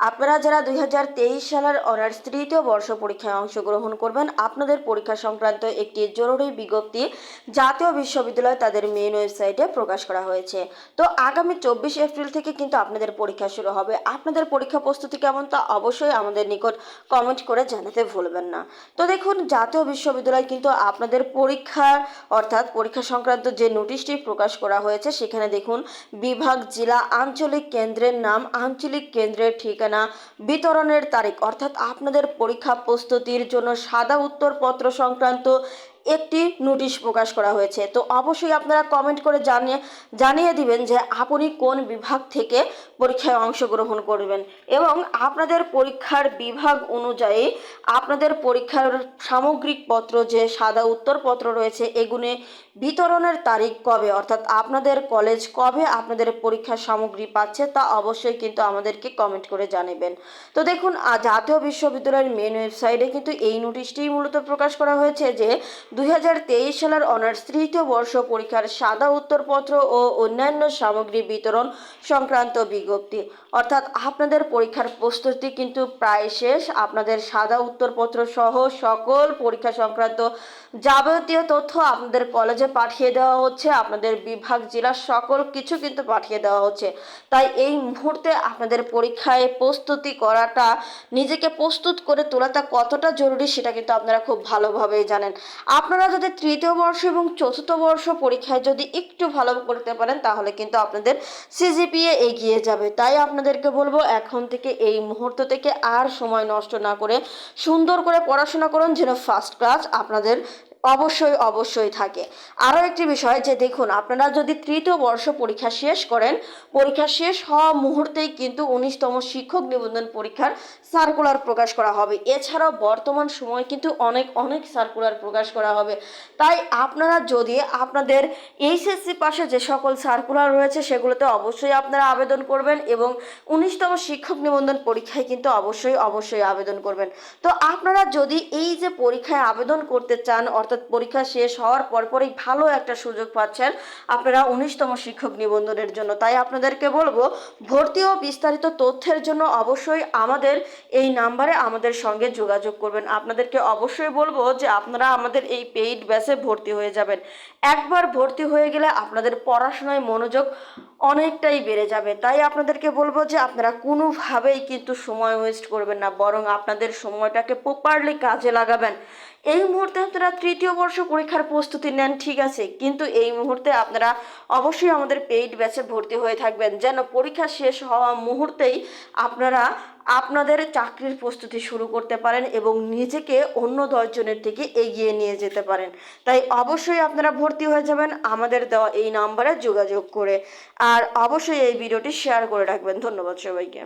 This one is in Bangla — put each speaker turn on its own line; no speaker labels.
আপনারা যারা দুই হাজার তেইশ সালের অনার্স তৃতীয় বর্ষ পরীক্ষায় অংশগ্রহণ করবেন, আপনাদের পরীক্ষা সংক্রান্ত একটি জরুরি বিজ্ঞপ্তি জাতীয় বিশ্ববিদ্যালয় তাদের মেইন ওয়েবসাইটে প্রকাশ করা হয়েছে। তো আগামী চব্বিশ এপ্রিল থেকে কিন্তু আপনাদের পরীক্ষা শুরু হবে। আপনাদের পরীক্ষা প্রস্তুতি কেমন তা অবশ্যই আমাদের নিকট কমেন্ট করে জানাতে ভুলবেন না। তো দেখুন, জাতীয় বিশ্ববিদ্যালয় কিন্তু আপনাদের পরীক্ষা অর্থাৎ পরীক্ষা সংক্রান্ত যে নোটিশটি প্রকাশ করা হয়েছে, সেখানে দেখুন, বিভাগ, জেলা, আঞ্চলিক কেন্দ্রের নাম, আঞ্চলিক কেন্দ্রের ঠিকানা বিতরণের তারিখ। অর্থাৎ আপনাদের পরীক্ষা প্রস্তুতির জন্য সাদা উত্তরপত্র সংক্রান্ত একটি নোটিশ প্রকাশ করা হয়েছে। তো অবশ্যই আপনারা কমেন্ট করে জানিয়ে জানিয়ে দিবেন যে আপনি কোন বিভাগ থেকে পরীক্ষায় অংশগ্রহণ করবেন। এবং আপনাদের পরীক্ষার বিভাগ অনুযায়ী আপনাদের পরীক্ষার সামগ্রিক পত্র যে সাদা উত্তরপত্র রয়েছে এগুনে বিতরণের তারিখ কবে? অর্থাৎ আপনাদের কলেজ কবে আপনাদের পরীক্ষার সামগ্রী পাচ্ছে তা অবশ্যই কিন্তু আমাদেরকে কমেন্ট করে জানাবেন। তো দেখুন জাতীয় বিশ্ববিদ্যালয়ের মেন ওয়েবসাইটে কিন্তু এই নোটিশটিই মূলত প্রকাশ করা হয়েছে যে দুই হাজার তেইশ সালের অনার্স তৃতীয় বর্ষ পরীক্ষার সাদা উত্তরপত্র ও অন্যান্য সামগ্রী বিতরণ সংক্রান্ত বিজ্ঞপ্তি। অর্থাৎ আপনাদের পরীক্ষার প্রস্তুতি কিন্তু প্রায় শেষ। আপনাদের সাদা উত্তরপত্র সহ সকল পরীক্ষা সংক্রান্ত যাবতীয় তথ্য আপনাদের কলেজে পাঠিয়ে দেওয়া হচ্ছে। আপনাদের বিভাগ, জেলা সকল কিছু কিন্তু পাঠিয়ে দেওয়া হচ্ছে। তাই এই মুহূর্তে আপনাদের পরীক্ষায় প্রস্তুতি করাটা, নিজেকে প্রস্তুত করে তোলাটা কতটা জরুরি সেটা কিন্তু আপনারা খুব ভালোভাবেই জানেন। আপনারা যদি তৃতীয় বর্ষ এবং চতুর্থ বর্ষ পরীক্ষায় যদি একটু ভালো করতে পারেন, তাহলে কিন্তু আপনাদের সিজিপিএ এগিয়ে যাবে। তাই আপনাদেরকে বলব, এখন থেকে এই মুহূর্ত থেকে আর সময় নষ্ট না করে সুন্দর করে পড়াশোনা করুন, যেন ফার্স্ট ক্লাস আপনাদের অবশ্যই অবশ্যই থাকে। আরও একটি বিষয় যে দেখুন, আপনারা যদি তৃতীয় বর্ষ পরীক্ষা শেষ করেন, পরীক্ষা শেষ হওয়া মুহূর্তেই কিন্তু উনিশতম শিক্ষক নিবন্ধন পরীক্ষার সার্কুলার প্রকাশ করা হবে। এছাড়াও বর্তমান সময় কিন্তু অনেক অনেক সার্কুলার প্রকাশ করা হবে। তাই আপনারা যদি আপনাদের এইচএসসি পাশে যে সকল সার্কুলার রয়েছে, সেগুলোতে অবশ্যই আপনারা আবেদন করবেন এবং উনিশতম শিক্ষক নিবন্ধন পরীক্ষায় কিন্তু অবশ্যই অবশ্যই আবেদন করবেন। তো আপনারা যদি এই যে পরীক্ষায় আবেদন করতে চান অর্থাৎ পরীক্ষা শেষ হওয়ার পরপরই ভালো একটা সুযোগ পাচ্ছেন আপনারা উনিশতম শিক্ষক নিবন্ধনের জন্য। তাই আপনাদেরকে বলব, ভর্তি ও বিস্তারিত তথ্যের জন্য অবশ্যই আমাদের এই নাম্বারে আমাদের সঙ্গে যোগাযোগ করবেন। আপনাদেরকে অবশ্যই বলব যে আপনারা আমাদের এই পেইড ব্যাচে ভর্তি হয়ে যাবেন। একবার ভর্তি হয়ে গেলে আপনাদের পড়াশোনায় মনোযোগ অনেকটাই বেড়ে যাবে। তাই আপনাদেরকে বলব যে আপনারা কোনোভাবেই কিন্তু সময় ওয়েস্ট করবেন না, বরং আপনাদের সময়টাকে প্রপারলি কাজে লাগাবেন। এই মুহূর্তে আপনারা তৃতীয় বর্ষ পরীক্ষার প্রস্তুতি নেন, ঠিক আছে। কিন্তু এই মুহূর্তে আপনারা অবশ্যই আমাদের পেইড ব্যাচে ভর্তি হয়ে থাকবেন। যেন পরীক্ষা শেষ হওয়া মুহূর্তেই আপনারা আপনাদের চাকরির প্রস্তুতি শুরু করতে পারেন এবং নিজেকে অন্য দশজনের থেকে এগিয়ে নিয়ে যেতে পারেন। তাই অবশ্যই আপনারা ভর্তি হয়ে যাবেন। আমাদের দেওয়া এই নাম্বারে যোগাযোগ করে। আর অবশ্যই এই ভিডিওটি শেয়ার করে রাখবেন। ধন্যবাদ সবাইকে।